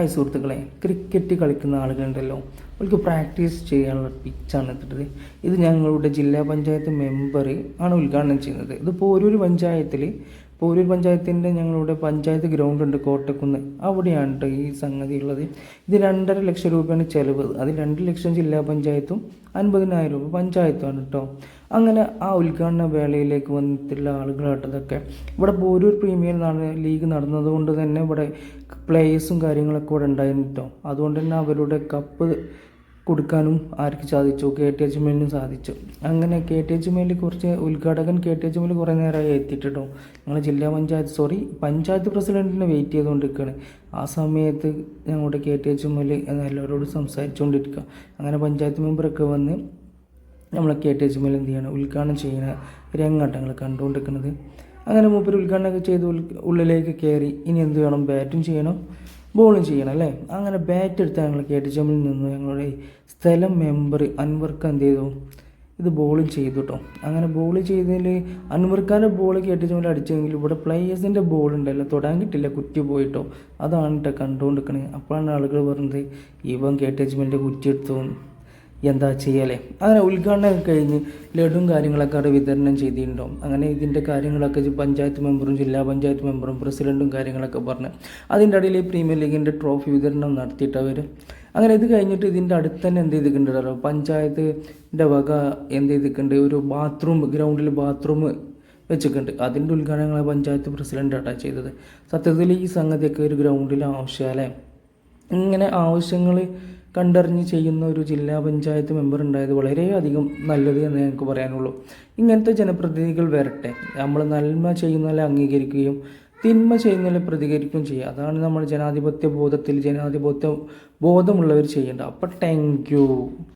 Hi സുഹൃത്തുക്കളെ cricket കളിക്കുന്ന ആളുകളുണ്ടല്ലോ. അവർക്ക് പ്രാക്ടീസ് ചെയ്യാനുള്ള പിച്ചാണ് ഇട്ടിട്ടത് ഇത് ഞങ്ങളുടെ ജില്ലാ പഞ്ചായത്ത് മെമ്പർ ആണ് ഉദ്ഘാടനം ചെയ്യുന്നത്. ഇതിപ്പോൾ ഓരോരു പഞ്ചായത്തിൽ പോരൂർ പഞ്ചായത്തിന്റെ ഞങ്ങളുടെ പഞ്ചായത്ത് ഗ്രൗണ്ട് ഉണ്ട് കോട്ടക്കുന്ന്. അവിടെയാണ് കേട്ടോ ഈ സംഗതി ഉള്ളത് ഇത് രണ്ടര ലക്ഷം രൂപയാണ് ചിലവ്. അതിൽ രണ്ട് ലക്ഷം ജില്ലാ പഞ്ചായത്തും അൻപതിനായിരം രൂപ പഞ്ചായത്തുമാണ് കേട്ടോ അങ്ങനെ ആ ഉദ്ഘാടന വേളയിലേക്ക് വന്നിട്ടുള്ള ആളുകളായിട്ടതൊക്കെ ഇവിടെ പോരൂർ പ്രീമിയർ ലീഗ് നടന്നതുകൊണ്ട് തന്നെ ഇവിടെ പ്ലേയേഴ്സും കാര്യങ്ങളൊക്കെ ഇവിടെ ഉണ്ടായിരുന്നു കേട്ടോ അതുകൊണ്ട് തന്നെ അവരുടെ കപ്പ് കൊടുക്കാനും ആർക്ക് സാധിച്ചു? കെ ടി എച്ച് എമ്മിനും സാധിച്ചു. അങ്ങനെ കെ ടി എച്ച് എമ്മിൽ കുറച്ച് ഉദ്ഘാടകൻ കെ ടി എച്ച് എമ്മിൽ കുറേ നേരമായി എത്തിയിട്ടോ ഞങ്ങൾ ജില്ലാ പഞ്ചായത്ത് സോറി പഞ്ചായത്ത് പ്രസിഡന്റിനെ വെയിറ്റ് ചെയ്തുകൊണ്ടിരിക്കുകയാണ്. ആ സമയത്ത് ഞങ്ങളുടെ കെ ടി എച്ച് എമ്മിൽ എല്ലാവരോടും സംസാരിച്ചുകൊണ്ടിരിക്കുക. അങ്ങനെ പഞ്ചായത്ത് മെമ്പറൊക്കെ വന്ന് നമ്മളെ കെ ടി എച്ച് എമ്മിൽ എന്ത് ചെയ്യണം? ഉദ്ഘാടനം ചെയ്യുന്ന രംഗാട്ടങ്ങൾ കണ്ടുകൊണ്ടിരിക്കുന്നത്. അങ്ങനെ മൂപ്പർ ഉദ്ഘാടനമൊക്കെ ചെയ്ത് ഉള്ളിലേക്ക് കയറി. ഇനി എന്ത് വേണം? ബാറ്റും ചെയ്യണം. ബോളും ചെയ്യണം അല്ലേ? അങ്ങനെ ബാറ്റ് എടുത്ത് ഞങ്ങൾ കെ ടി ജമ്മിൽ നിന്ന് ഞങ്ങളുടെ സ്ഥലം മെമ്പർ അൻവർക്ക് എന്ത് ചെയ്തു? ഇത് ബോളും ചെയ്തു കേട്ടോ അങ്ങനെ ബോൾ ചെയ്തതിൽ അൻവർക്കാന്റെ ബോൾ കെ ടി ജമ്മിൽ അടിച്ചെങ്കിൽ ഇവിടെ പ്ലേയേഴ്സിന്റെ ബോൾ ഉണ്ടല്ലോ തൊടാൻ കിട്ടില്ല കുറ്റി പോയിട്ടോ അതാണ് കേട്ടോ കണ്ടുകൊണ്ടിരിക്കണത് അപ്പോഴാണ് ആളുകൾ പറഞ്ഞത് ഇവൻ കെ ടി എച്ച് കുറ്റി എടുത്തു. എന്താ ചെയ്യലേ? അങ്ങനെ ഉദ്ഘാടനം കഴിഞ്ഞ് ലഡും കാര്യങ്ങളൊക്കെ അവിടെ വിതരണം ചെയ്തിട്ടുണ്ടാവും. അങ്ങനെ ഇതിന്റെ കാര്യങ്ങളൊക്കെ പഞ്ചായത്ത് മെമ്പറും ജില്ലാ പഞ്ചായത്ത് മെമ്പറും പ്രസിഡന്റും കാര്യങ്ങളൊക്കെ പറഞ്ഞ് അതിന്റെ ഇടയിൽ പ്രീമിയർ ലീഗിന്റെ ട്രോഫി വിതരണം നടത്തിയിട്ട് അവർ. അങ്ങനെ ഇത് കഴിഞ്ഞിട്ട് ഇതിന്റെ അടുത്ത് തന്നെ എന്ത് ചെയ്തിട്ടുണ്ടല്ലോ പഞ്ചായത്തിന്റെ വക എന്ത് ചെയ്തിട്ടുണ്ട്? ഒരു ബാത്റൂം ഗ്രൗണ്ടിൽ ബാത്റൂം വെച്ചിട്ടുണ്ട്. അതിന്റെ ഉദ്ഘാടനങ്ങളെ പഞ്ചായത്ത് പ്രസിഡന്റാണ് ചെയ്തത്. സത്യത്തിൽ ഈ സംഗതിയൊക്കെ ഒരു ഗ്രൗണ്ടിൽ ആവശ്യമല്ലേ ഇങ്ങനെ ആവശ്യങ്ങൾ കണ്ടറിഞ്ഞ് ചെയ്യുന്ന ഒരു ജില്ലാ പഞ്ചായത്ത് മെമ്പർ ഉണ്ടായത് വളരെയധികം നല്ലത് എന്ന് ഞങ്ങൾക്ക് പറയാനുള്ളൂ. ഇങ്ങനത്തെ ജനപ്രതിനിധികൾ വരട്ടെ. നമ്മൾ നന്മ ചെയ്യുന്നതിൽ അംഗീകരിക്കുകയും തിന്മ ചെയ്യുന്നതിൽ പ്രതികരിക്കുകയും ചെയ്യുക. അതാണ് നമ്മൾ ജനാധിപത്യ ബോധത്തിൽ ജനാധിപത്യ ബോധമുള്ളവർ ചെയ്യേണ്ടത്. അപ്പം താങ്ക്